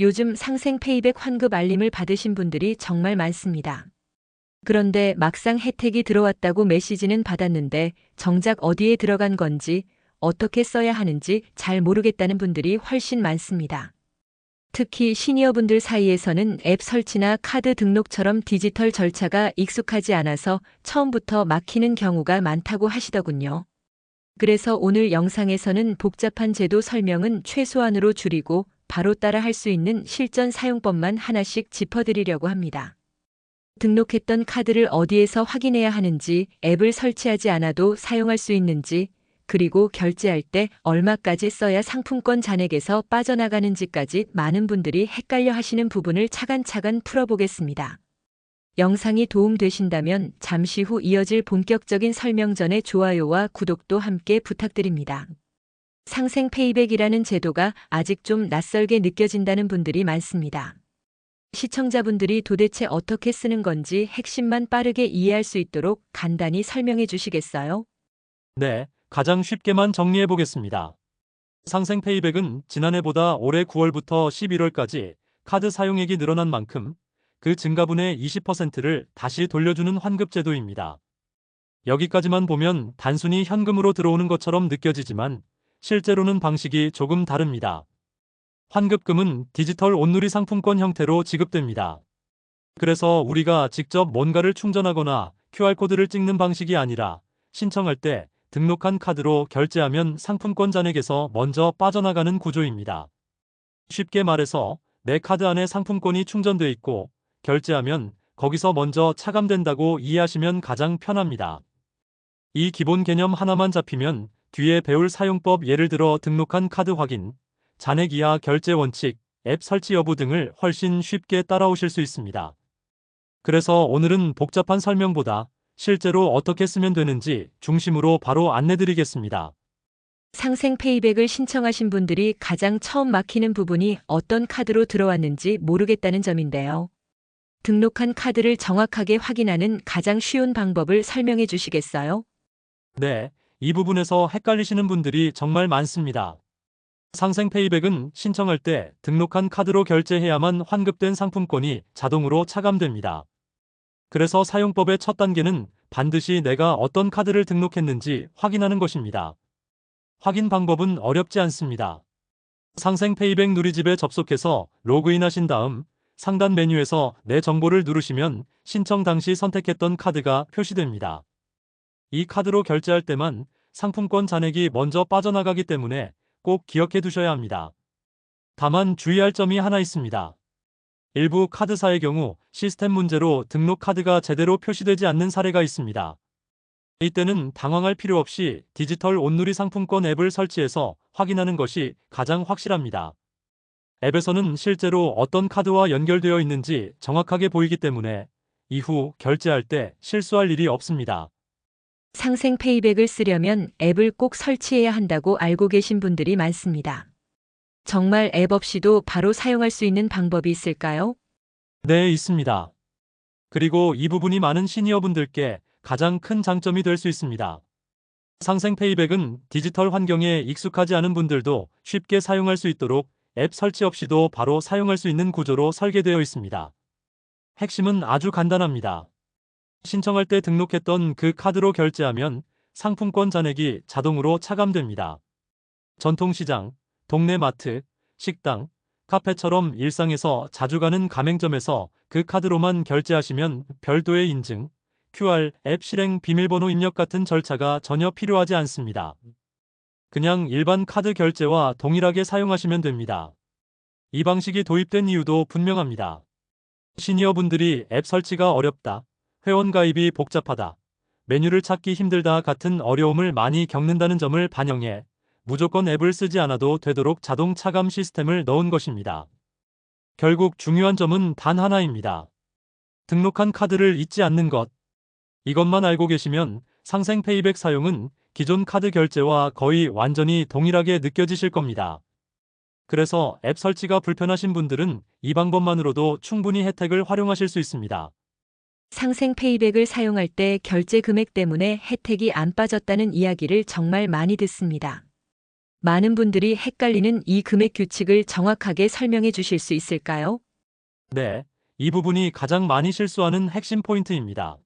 요즘 상생 페이백 환급 알림을 받으신 분들이 정말 많습니다. 그런데 막상 혜택이 들어왔다고 메시지는 받았는데 정작 어디에 들어간 건지 어떻게 써야 하는지 잘 모르겠다는 분들이 훨씬 많습니다. 특히 시니어분들 사이에서는 앱 설치나 카드 등록처럼 디지털 절차가 익숙하지 않아서 처음부터 막히는 경우가 많다고 하시더군요. 그래서 오늘 영상에서는 복잡한 제도 설명은 최소한으로 줄이고 바로 따라 할 수 있는 실전 사용법만 하나씩 짚어드리려고 합니다. 등록했던 카드를 어디에서 확인해야 하는지, 앱을 설치하지 않아도 사용할 수 있는지, 그리고 결제할 때 얼마까지 써야 상품권 잔액에서 빠져나가는지까지 많은 분들이 헷갈려 하시는 부분을 차근차근 풀어보겠습니다. 영상이 도움되신다면 잠시 후 이어질 본격적인 설명 전에 좋아요와 구독도 함께 부탁드립니다. 상생 페이백이라는 제도가 아직 좀 낯설게 느껴진다는 분들이 많습니다. 시청자분들이 도대체 어떻게 쓰는 건지 핵심만 빠르게 이해할 수 있도록 간단히 설명해 주시겠어요? 네, 가장 쉽게만 정리해 보겠습니다. 상생 페이백은 지난해보다 올해 9월부터 11월까지 카드 사용액이 늘어난 만큼 그 증가분의 20%를 다시 돌려주는 환급 제도입니다. 여기까지만 보면 단순히 현금으로 들어오는 것처럼 느껴지지만 실제로는 방식이 조금 다릅니다. 환급금은 디지털 온누리 상품권 형태로 지급됩니다. 그래서 우리가 직접 뭔가를 충전하거나 QR코드를 찍는 방식이 아니라 신청할 때 등록한 카드로 결제하면 상품권 잔액에서 먼저 빠져나가는 구조입니다. 쉽게 말해서 내 카드 안에 상품권이 충전돼 있고 결제하면 거기서 먼저 차감된다고 이해하시면 가장 편합니다. 이 기본 개념 하나만 잡히면 뒤에 배울 사용법 예를 들어 등록한 카드 확인, 잔액 이하 결제 원칙, 앱 설치 여부 등을 훨씬 쉽게 따라오실 수 있습니다. 그래서 오늘은 복잡한 설명보다 실제로 어떻게 쓰면 되는지 중심으로 바로 안내드리겠습니다. 상생 페이백을 신청하신 분들이 가장 처음 막히는 부분이 어떤 카드로 들어왔는지 모르겠다는 점인데요. 등록한 카드를 정확하게 확인하는 가장 쉬운 방법을 설명해 주시겠어요? 네, 이 부분에서 헷갈리시는 분들이 정말 많습니다. 상생 페이백은 신청할 때 등록한 카드로 결제해야만 환급된 상품권이 자동으로 차감됩니다. 그래서 사용법의 첫 단계는 반드시 내가 어떤 카드를 등록했는지 확인하는 것입니다. 확인 방법은 어렵지 않습니다. 상생 페이백 누리집에 접속해서 로그인하신 다음 상단 메뉴에서 내 정보를 누르시면 신청 당시 선택했던 카드가 표시됩니다. 이 카드로 결제할 때만 상품권 잔액이 먼저 빠져나가기 때문에 꼭 기억해 두셔야 합니다. 다만 주의할 점이 하나 있습니다. 일부 카드사의 경우 시스템 문제로 등록 카드가 제대로 표시되지 않는 사례가 있습니다. 이때는 당황할 필요 없이 디지털 온누리 상품권 앱을 설치해서 확인하는 것이 가장 확실합니다. 앱에서는 실제로 어떤 카드와 연결되어 있는지 정확하게 보이기 때문에 이후 결제할 때 실수할 일이 없습니다. 상생 페이백을 쓰려면 앱을 꼭 설치해야 한다고 알고 계신 분들이 많습니다. 정말 앱 없이도 바로 사용할 수 있는 방법이 있을까요? 네, 있습니다. 그리고 이 부분이 많은 시니어분들께 가장 큰 장점이 될 수 있습니다. 상생 페이백은 디지털 환경에 익숙하지 않은 분들도 쉽게 사용할 수 있도록 앱 설치 없이도 바로 사용할 수 있는 구조로 설계되어 있습니다. 핵심은 아주 간단합니다. 신청할 때 등록했던 그 카드로 결제하면 상품권 잔액이 자동으로 차감됩니다. 전통시장, 동네 마트, 식당, 카페처럼 일상에서 자주 가는 가맹점에서 그 카드로만 결제하시면 별도의 인증, QR, 앱 실행 비밀번호 입력 같은 절차가 전혀 필요하지 않습니다. 그냥 일반 카드 결제와 동일하게 사용하시면 됩니다. 이 방식이 도입된 이유도 분명합니다. 시니어분들이 앱 설치가 어렵다, 회원가입이 복잡하다, 메뉴를 찾기 힘들다 같은 어려움을 많이 겪는다는 점을 반영해 무조건 앱을 쓰지 않아도 되도록 자동 차감 시스템을 넣은 것입니다. 결국 중요한 점은 단 하나입니다. 등록한 카드를 잊지 않는 것. 이것만 알고 계시면 상생 페이백 사용은 기존 카드 결제와 거의 완전히 동일하게 느껴지실 겁니다. 그래서 앱 설치가 불편하신 분들은 이 방법만으로도 충분히 혜택을 활용하실 수 있습니다. 상생 페이백을 사용할 때 결제 금액 때문에 혜택이 안 빠졌다는 이야기를 정말 많이 듣습니다. 많은 분들이 헷갈리는 이 금액 규칙을 정확하게 설명해 주실 수 있을까요? 네, 이 부분이 가장 많이 실수하는 핵심 포인트입니다.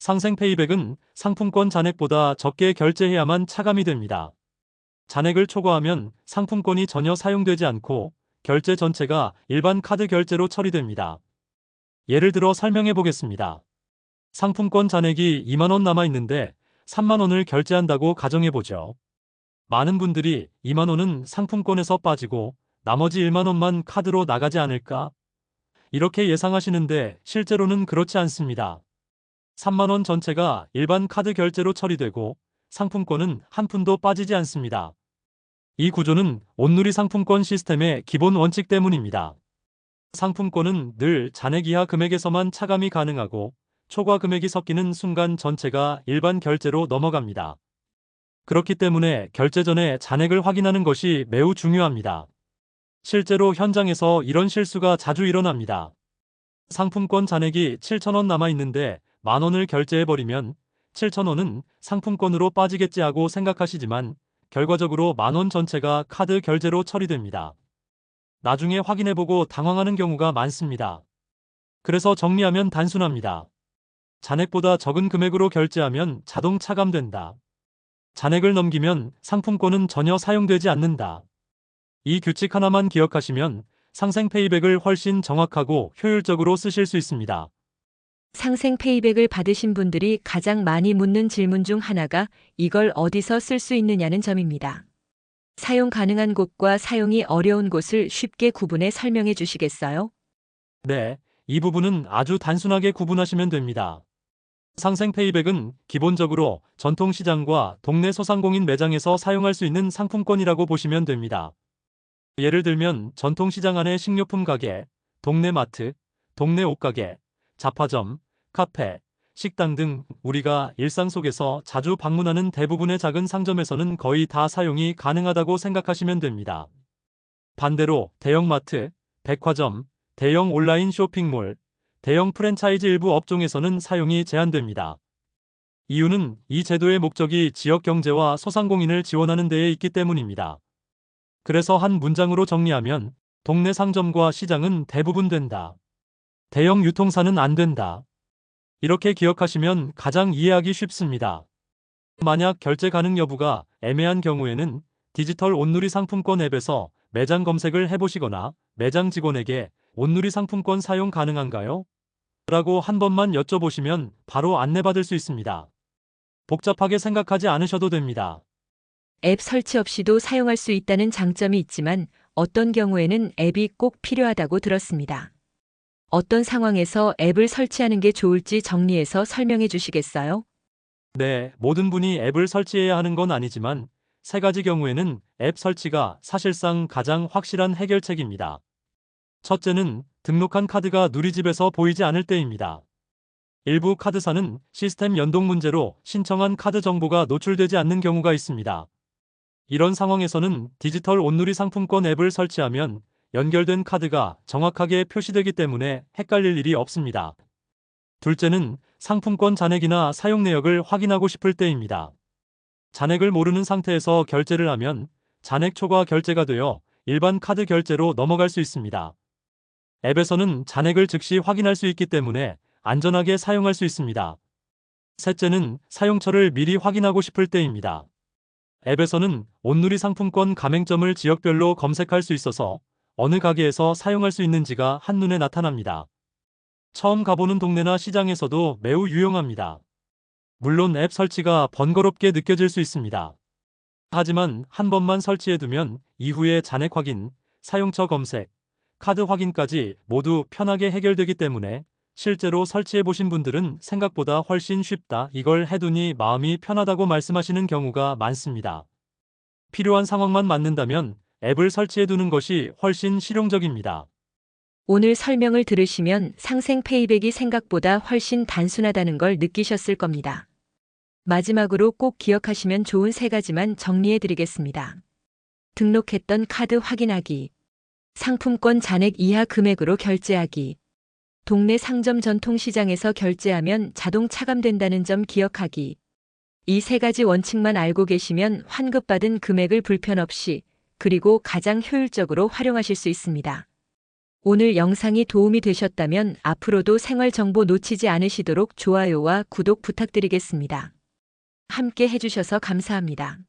상생 페이백은 상품권 잔액보다 적게 결제해야만 차감이 됩니다. 잔액을 초과하면 상품권이 전혀 사용되지 않고 결제 전체가 일반 카드 결제로 처리됩니다. 예를 들어 설명해 보겠습니다. 상품권 잔액이 2만원 남아 있는데 3만원을 결제한다고 가정해 보죠. 많은 분들이 2만원은 상품권에서 빠지고 나머지 1만원만 카드로 나가지 않을까? 이렇게 예상하시는데 실제로는 그렇지 않습니다. 3만원 전체가 일반 카드 결제로 처리되고 상품권은 한 푼도 빠지지 않습니다. 이 구조는 온누리 상품권 시스템의 기본 원칙 때문입니다. 상품권은 늘 잔액 이하 금액에서만 차감이 가능하고 초과 금액이 섞이는 순간 전체가 일반 결제로 넘어갑니다. 그렇기 때문에 결제 전에 잔액을 확인하는 것이 매우 중요합니다. 실제로 현장에서 이런 실수가 자주 일어납니다. 상품권 잔액이 7,000원 남아 있는데 만원을 결제해버리면 7,000원은 상품권으로 빠지겠지 하고 생각하시지만 결과적으로 만원 전체가 카드 결제로 처리됩니다. 나중에 확인해보고 당황하는 경우가 많습니다. 그래서 정리하면 단순합니다. 잔액보다 적은 금액으로 결제하면 자동 차감된다. 잔액을 넘기면 상품권은 전혀 사용되지 않는다. 이 규칙 하나만 기억하시면 상생 페이백을 훨씬 정확하고 효율적으로 쓰실 수 있습니다. 상생 페이백을 받으신 분들이 가장 많이 묻는 질문 중 하나가 이걸 어디서 쓸 수 있느냐는 점입니다. 사용 가능한 곳과 사용이 어려운 곳을 쉽게 구분해 설명해 주시겠어요? 네, 이 부분은 아주 단순하게 구분하시면 됩니다. 상생 페이백은 기본적으로 전통시장과 동네 소상공인 매장에서 사용할 수 있는 상품권이라고 보시면 됩니다. 예를 들면 전통시장 안의 식료품 가게, 동네 마트, 동네 옷가게, 잡화점, 카페, 식당 등 우리가 일상 속에서 자주 방문하는 대부분의 작은 상점에서는 거의 다 사용이 가능하다고 생각하시면 됩니다. 반대로 대형마트, 백화점, 대형 온라인 쇼핑몰, 대형 프랜차이즈 일부 업종에서는 사용이 제한됩니다. 이유는 이 제도의 목적이 지역 경제와 소상공인을 지원하는 데에 있기 때문입니다. 그래서 한 문장으로 정리하면 동네 상점과 시장은 대부분 된다. 대형 유통사는 안 된다. 이렇게 기억하시면 가장 이해하기 쉽습니다. 만약 결제 가능 여부가 애매한 경우에는 디지털 온누리 상품권 앱에서 매장 검색을 해보시거나 매장 직원에게 온누리 상품권 사용 가능한가요? 라고 한 번만 여쭤보시면 바로 안내받을 수 있습니다. 복잡하게 생각하지 않으셔도 됩니다. 앱 설치 없이도 사용할 수 있다는 장점이 있지만 어떤 경우에는 앱이 꼭 필요하다고 들었습니다. 어떤 상황에서 앱을 설치하는 게 좋을지 정리해서 설명해 주시겠어요? 네, 모든 분이 앱을 설치해야 하는 건 아니지만 세 가지 경우에는 앱 설치가 사실상 가장 확실한 해결책입니다. 첫째는 등록한 카드가 누리집에서 보이지 않을 때입니다. 일부 카드사는 시스템 연동 문제로 신청한 카드 정보가 노출되지 않는 경우가 있습니다. 이런 상황에서는 디지털 온누리 상품권 앱을 설치하면 연결된 카드가 정확하게 표시되기 때문에 헷갈릴 일이 없습니다. 둘째는 상품권 잔액이나 사용 내역을 확인하고 싶을 때입니다. 잔액을 모르는 상태에서 결제를 하면 잔액 초과 결제가 되어 일반 카드 결제로 넘어갈 수 있습니다. 앱에서는 잔액을 즉시 확인할 수 있기 때문에 안전하게 사용할 수 있습니다. 셋째는 사용처를 미리 확인하고 싶을 때입니다. 앱에서는 온누리 상품권 가맹점을 지역별로 검색할 수 있어서 어느 가게에서 사용할 수 있는지가 한눈에 나타납니다. 처음 가보는 동네나 시장에서도 매우 유용합니다. 물론 앱 설치가 번거롭게 느껴질 수 있습니다. 하지만 한 번만 설치해두면 이후에 잔액 확인, 사용처 검색, 카드 확인까지 모두 편하게 해결되기 때문에 실제로 설치해 보신 분들은 생각보다 훨씬 쉽다. 이걸 해두니 마음이 편하다고 말씀하시는 경우가 많습니다. 필요한 상황만 맞는다면 앱을 설치해 두는 것이 훨씬 실용적입니다. 오늘 설명을 들으시면 상생 페이백이 생각보다 훨씬 단순하다는 걸 느끼셨을 겁니다. 마지막으로 꼭 기억하시면 좋은 세 가지만 정리해 드리겠습니다. 등록했던 카드 확인하기. 상품권 잔액 이하 금액으로 결제하기. 동네 상점 전통시장에서 결제하면 자동 차감된다는 점 기억하기. 이 세 가지 원칙만 알고 계시면 환급받은 금액을 불편 없이 그리고 가장 효율적으로 활용하실 수 있습니다. 오늘 영상이 도움이 되셨다면 앞으로도 생활 정보 놓치지 않으시도록 좋아요와 구독 부탁드리겠습니다. 함께 해주셔서 감사합니다.